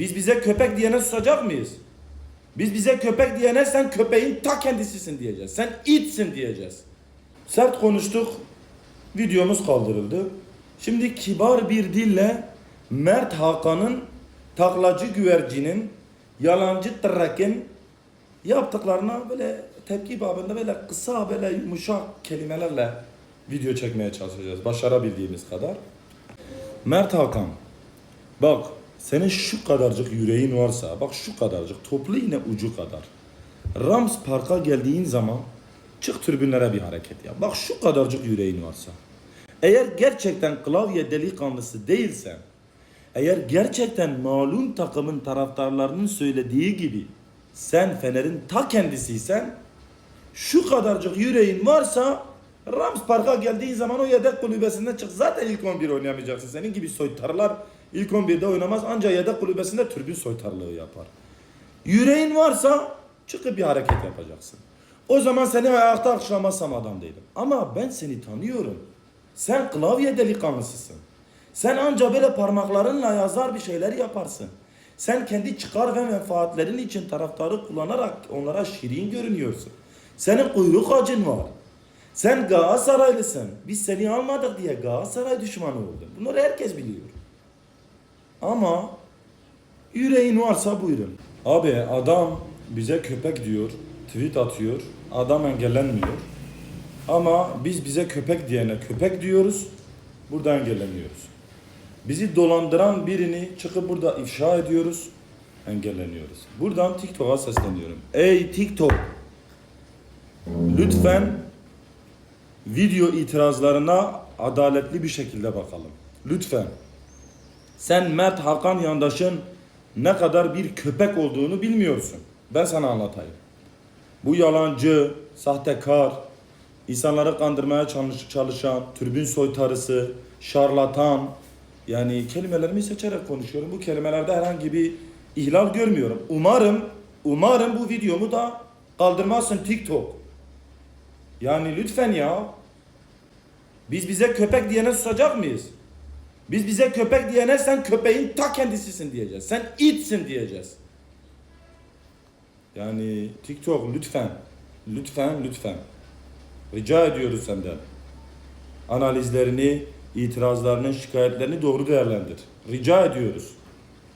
Biz bize köpek diyene susacak mıyız? Biz bize köpek diyene sen köpeğin ta kendisisin diyeceğiz. Sen itsin diyeceğiz. Sert konuştuk. Videomuz kaldırıldı. Şimdi kibar bir dille Mert Hakan'ın taklacı güvercinin yalancı tırrakın yaptıklarına böyle tepki babında böyle kısa böyle yumuşak kelimelerle video çekmeye çalışacağız. Başarabildiğimiz kadar. Mert Hakan bak senin şu kadarcık yüreğin varsa bak şu kadarcık toplu iğne ucu kadar Rams Park'a geldiğin zaman çık tribünlere bir hareket yap. Bak şu kadarcık yüreğin varsa. Eğer gerçekten klavye delikanlısı değilsen, eğer gerçekten malum takımın taraftarlarının söylediği gibi sen Fener'in ta kendisiysen, şu kadarcık yüreğin varsa Rams Park'a geldiğin zaman o yedek kulübesinden çık. Zaten ilk 11 oynayamayacaksın. Senin gibi soytarlar ilk 11'de oynamaz ancak yedek kulübesinde tribün soytarlığı yapar. Yüreğin varsa çıkıp bir hareket yapacaksın. O zaman seni ayakta alkışlamazsam adam değilim. Ama ben seni tanıyorum. Sen klavye delikanlısısın. Sen anca böyle parmaklarınla yazar bir şeyler yaparsın. Sen kendi çıkar ve menfaatlerin için taraftarı kullanarak onlara şirin görünüyorsun. Senin kuyruk acın var. Sen Galatasaraylısın. Biz seni almadık diye Galatasaray düşmanı oldun. Bunları herkes biliyor. Ama yüreğin varsa buyurun. Abi adam bize köpek diyor, tweet atıyor. Adam engellenmiyor. Ama biz bize köpek diyene köpek diyoruz. Burada engelleniyoruz. Bizi dolandıran birini çıkıp burada ifşa ediyoruz. Engelleniyoruz. Buradan TikTok'a sesleniyorum. Ey TikTok! Lütfen video itirazlarına adaletli bir şekilde bakalım. Lütfen. Sen Mert Hakan yandaşın ne kadar bir köpek olduğunu bilmiyorsun. Ben sana anlatayım. Bu yalancı, sahtekar, insanları kandırmaya çalış- çalışan, türbün soytarısı, şarlatan, yani kelimelerimi seçerek konuşuyorum. Bu kelimelerde herhangi bir ihlal görmüyorum. Umarım, umarım bu videomu da kaldırmazsın TikTok. Yani lütfen ya. Biz bize köpek diyene susacak mıyız? Biz bize köpek diyene sen köpeğin ta kendisisin diyeceğiz. Sen itsin diyeceğiz. Yani TikTok lütfen, lütfen, lütfen. Rica ediyoruz senden. Analizlerini, itirazlarını, şikayetlerini doğru değerlendir. Rica ediyoruz.